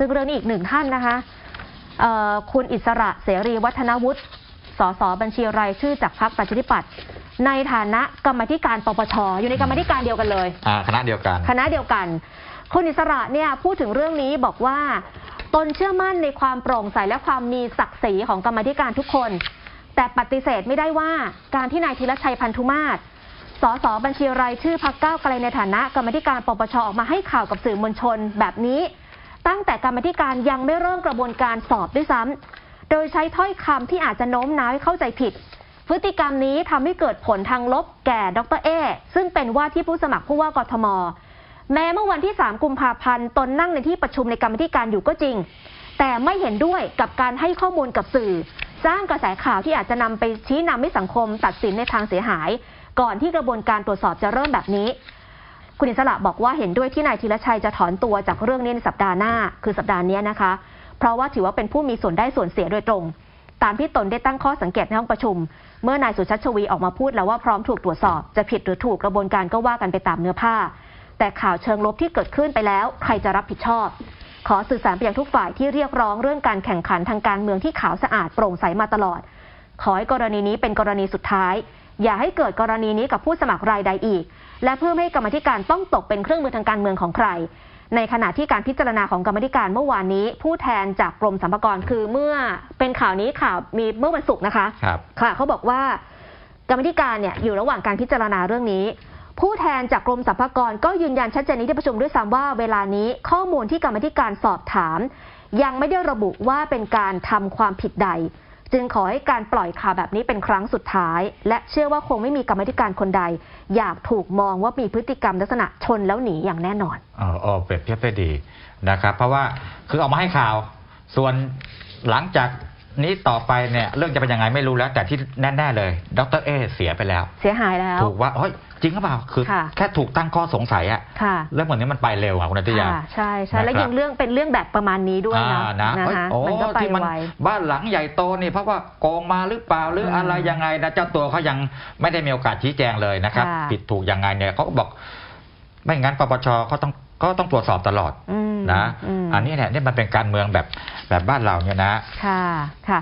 ซึ่งเรื่องนี้อีกหนึ่งท่านนะคะเอ่อคุณอิสระเสรีวัฒนวุฒิ สสบัญชีรายชื่อจากพรรคประชาธิปัตย์ในฐานะกรรมาธิการปปชอยู่ในกรรมาธิการเดียวกันเลยอ่าคณะเดียวกัน คณะเดียวกัน คุณอิสระเนี่ยพูดถึงเรื่องนี้บอกว่า ตนเชื่อมั่นในความโปร่งใสและความมีศักดิ์ศรีของกรรมาธิการทุกคน แต่ปฏิเสธไม่ได้ว่าการที่นายธีรชัยพันธุมาศสสบัญชีรายชื่อพักก้าวไกลในฐานะกรรมาธิการปปชออกมาให้ข่าวกับสื่อมวลชนแบบนี้ ตั้งแต่กรรมธิการยังไม่เริ่มกระบวนการสอบด้วยซ้ำโดยใช้ถ้อยคำที่อาจจะโน้มน้าวให้เข้าใจผิด พฤติกรรมนี้ทำให้เกิดผลทางลบแก่ดรเอซึ่งเป็นว่าที่ผู้สมัครผู้ว่ากทม แม้เมื่อวันที่ 3 กุมภาพันธ์ตนนั่งในที่ประชุมในกรรมธิการอยู่ก็จริง แต่ไม่เห็นด้วยกับการให้ข้อมูลกับสื่อ สร้างกระแสข่าวที่อาจจะนำไปชี้นำให้สังคมตัดสินในทางเสียหาย ก่อนที่กระบวนการตรวจสอบจะเริ่มแบบนี้ คุณอิสระบอกว่าเห็นด้วยที่นายธีรชัยจะถอนตัวจากเรื่องนี้ในสัปดาห์หน้า คือสัปดาห์นี้นะคะ เพราะว่าถือว่าเป็นผู้มีส่วนได้ส่วนเสียโดยตรง ตามที่ตนได้ตั้งข้อสังเกตในห้องประชุม เมื่อนายสุชัชวีออกมาพูดแล้วว่าพร้อมถูกตรวจสอบจะผิดหรือถูกกระบวนการก็ว่ากันไปตามเนื้อผ้า แต่ข่าวเชิงลบที่เกิดขึ้นไปแล้ว ใครจะรับผิดชอบ ขอสื่อสารไปยังทุกฝ่ายที่เรียกร้องเรื่องการแข่งขันทางการเมืองที่ขาวสะอาดโปร่งใสมาตลอด ขอให้กรณีนี้เป็นกรณีสุดท้าย อย่าให้เกิดกรณีนี้กับผู้สมัครรายใดอีก และเพื่อไม่ให้กรรมธิการต้องตกเป็นเครื่องมือทางการเมืองของใคร ในขณะที่การพิจารณาของกรรมธิการเมื่อวานนี้ ผู้แทนจากกรมสรรพากรคือเมื่อเป็นข่าวนี้ข่าวมีเมื่อวันศุกร์นะคะครับค่ะเขาบอกว่ากรรมธิการเนี่ยอยู่ระหว่างการพิจารณาเรื่องนี้ ผู้แทนจากกรมสรรพากรก็ยืนยันชัดเจนในที่ประชุมด้วยซ้ำว่าเวลานี้ข้อมูลที่กรรมธิการสอบถาม ยังไม่ได้ระบุว่าเป็นการทำความผิดใด จึงขอให้การปล่อยข่าวแบบนี้เป็นครั้งสุดท้าย และเชื่อว่าคงไม่มีกรรมธิการคนใด อยากถูกมองว่ามีพฤติกรรมลักษณะชนแล้วหนีอย่างแน่นอนอ๋ออเปรียบเทียบได้ดีนะครับ เพราะว่าคือออกมาให้ข่าวส่วนหลังจาก นี้ต่อไปเนี่ยเรื่องจะเป็นยังไงไม่รู้แล้ว แต่ที่แน่ๆเลยดรเอเสียไปแล้ว เสียหายแล้ว ถูกว่าเฮ้ยจริงหรือเปล่าคือ ค่ะแค่ถูกตั้งข้อสงสัยอะค่ะเรื่องเหมือนนี้มันไปเร็วอะคุณนัทยา ค่ะใช่ใช่นะครับแล้วยังเรื่องเป็นเรื่องแบบประมาณนี้ด้วยนะอ่านะนะเอ้ยคะโอ้มันก็ไปที่มันไว บ้านหลังใหญ่โตนี่เพราะว่าโกงมาหรือเปล่าหรือมอะไรยังไงนะเจ้าตัวเขายังไม่ได้มีโอกาสชี้แจงเลยนะครับ ค่ะ ผิดถูกยังไงเนี่ยเขาก็บอก ไม่งั้นปปชเขาต้องก็ต้องตรวจสอบตลอดอืมนะมอันนี้เนี่ยนี่มันเป็นการเมืองแบบ แบบบ้านเราเนี่ยนะค่ะค่ะ